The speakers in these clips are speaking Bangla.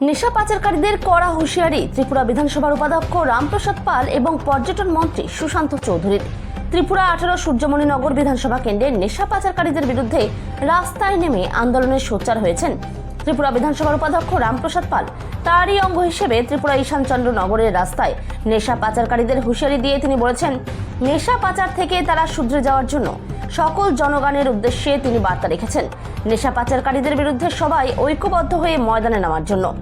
নেশা পাচারকারীদের কড়া হুঁশিয়ারি। ত্রিপুরা বিধানসভার উপাধ্যক্ষ রামপ্রসাদ পাল এবং পর্যটন মন্ত্রী সুশান্ত চৌধুরীর। ত্রিপুরা আঠারো সূর্যমণিনগর বিধানসভা কেন্দ্রে নেশা পাচারকারীদের বিরুদ্ধে রাস্তায় নেমে আন্দোলনের সোচ্চার হয়েছেন। ত্রিপুরা বিধানসভার উপাধ্যক্ষ রামপ্রসাদ পাল তারই অঙ্গ হিসেবে ত্রিপুরা ঈশানচন্দ্র নগরের রাস্তায় নেশা পাচারকারীদের হুঁশিয়ারি দিয়ে তিনি বলেছেন, নেশা পাচার থেকে তারা শুধরে যাওয়ার জন্য। সকল জনগণের উদ্দেশ্যে তিনি বার্তা রেখেছেন। নেশা পাচারকারীদের বিরুদ্ধে সবাই ঐক্যবদ্ধ হয়ে ময়দানে নামার জন্য।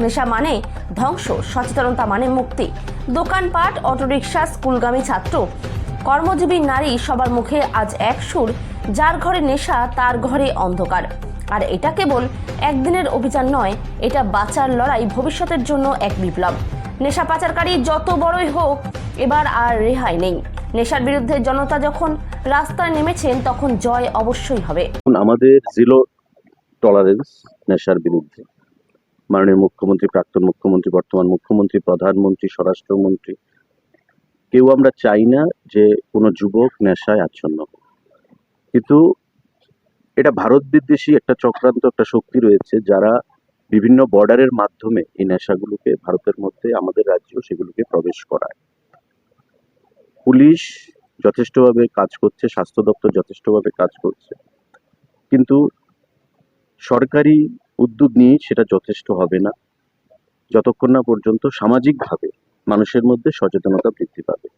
নেশা মানে ধ্বংস, সচেতনতা মানে মুক্তি। দোকানপাট, অটোরিকশা, স্কুলগামী ছাত্র, কর্মজীবী নারী সবার মুখে আজ এক সুর, যার ঘরে নেশা, তার ঘরে অন্ধকার। আর এটা কেবল একদিনের অভিযান নয়, এটা বাঁচার লড়াই ভবিষ্যতের জন্য এক বিপ্লব। নেশা পাচারকারী যত বড়ই হোক, এবার আর রেহাই নেই। নেশার বিরুদ্ধে জনতা যখন রাস্তায় নেমেছেন, তখন জয় অবশ্যই হবে। আমাদের জিরো টলারেন্স নেশার বিরুদ্ধে। মাননীয় মুখ্যমন্ত্রী, প্রাক্তন মুখ্যমন্ত্রী, বর্তমান মুখ্যমন্ত্রী, প্রধানমন্ত্রী, স্বরাষ্ট্রমন্ত্রী, কেউ আমরা চাই না যে কোনো যুবক নেশায় আচ্ছন্ন হোক। কিন্তু এটা ভারত বিদ্বেষী একটা চক্রান্ত, একটা শক্তি রয়েছে যারা বিভিন্ন বর্ডারের মাধ্যমে এই নেশাগুলোকে ভারতের মধ্যে, আমাদের রাজ্য সেগুলোকে প্রবেশ করায়। পুলিশ যথেষ্টভাবে কাজ করছে, স্বাস্থ্য দপ্তর যথেষ্টভাবে কাজ করছে। কিন্তু সরকারি উদ্যোগ নিয়ে সেটা যথেষ্ট হবে না। যতক্ষণ না পর্যন্ত সামাজিকভাবে মানুষের মধ্যে সচেতনতা বৃদ্ধি পাবে।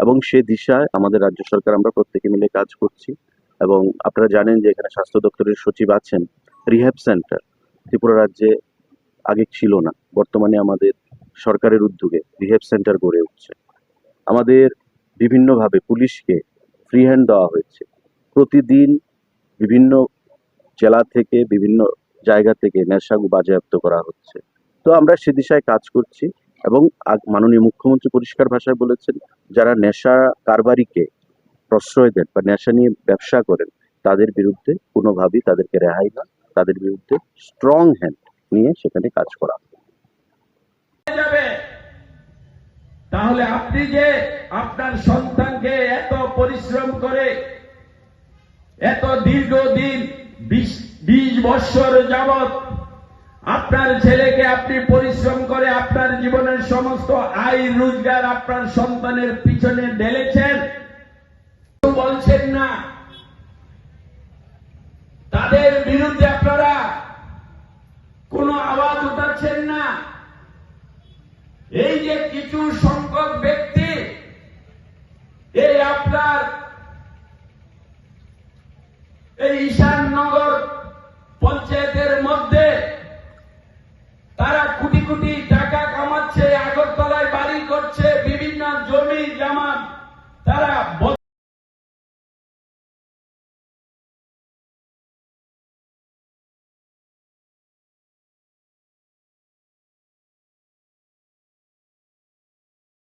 এবং সে দিশায় আমাদের রাজ্য সরকার আমরা প্রত্যেকে মিলে কাজ করছি। এবং আপনারা জানেন যে এখানে স্বাস্থ্য দপ্তরের সচিব আছেন রিহ্যাব সেন্টার। ত্রিপুরা রাজ্যে আগে ছিল না। বর্তমানে আমাদের সরকারের উদ্যোগে রিহ্যাব সেন্টার গড়ে উঠছে। আমাদের বিভিন্নভাবে পুলিশকে ফ্রি হ্যান্ড দেওয়া হয়েছে। প্রতিদিন বিভিন্ন জেলা থেকে, বিভিন্ন জায়গা থেকে নেশা বাজেয়াপ্ত করা হচ্ছে। তো আমরা সে দিশায় কাজ করছি এবং মাননীয় মুখ্যমন্ত্রী পরিষ্কার ভাষায় বলেছেন, যারা নেশা কারবারিকে প্রশ্রয় দেন বা নেশা নিয়ে ব্যবসা করেন, তাদের বিরুদ্ধে কোনোভাবেই তাদেরকে রেহাই না। তাদের বিরুদ্ধে স্ট্রং হ্যান্ড নিয়ে সেখানে কাজ করা হবে। যাবে তাহলে আপনি যে আপনার সন্তানকে এত পরিশ্রম করে এত দীর্ঘদিন বিশ বৎসর যাবৎ আপনার ছেলেকে আপনি পরিশ্রম করে আপনার জীবনের সমস্ত আয়, রোজগার আপনার সন্তানের পিছনে ঢেলেছেন বলছেন না। তাদের বিরুদ্ধে আপনারা কোনো আওয়াজ উঠাচ্ছেন না এই যে কিছু সংখ্যক ব্যক্তি এই আপনার এই ঈশাননগর পঞ্চায়েতের মধ্যে তারা কোটি কোটি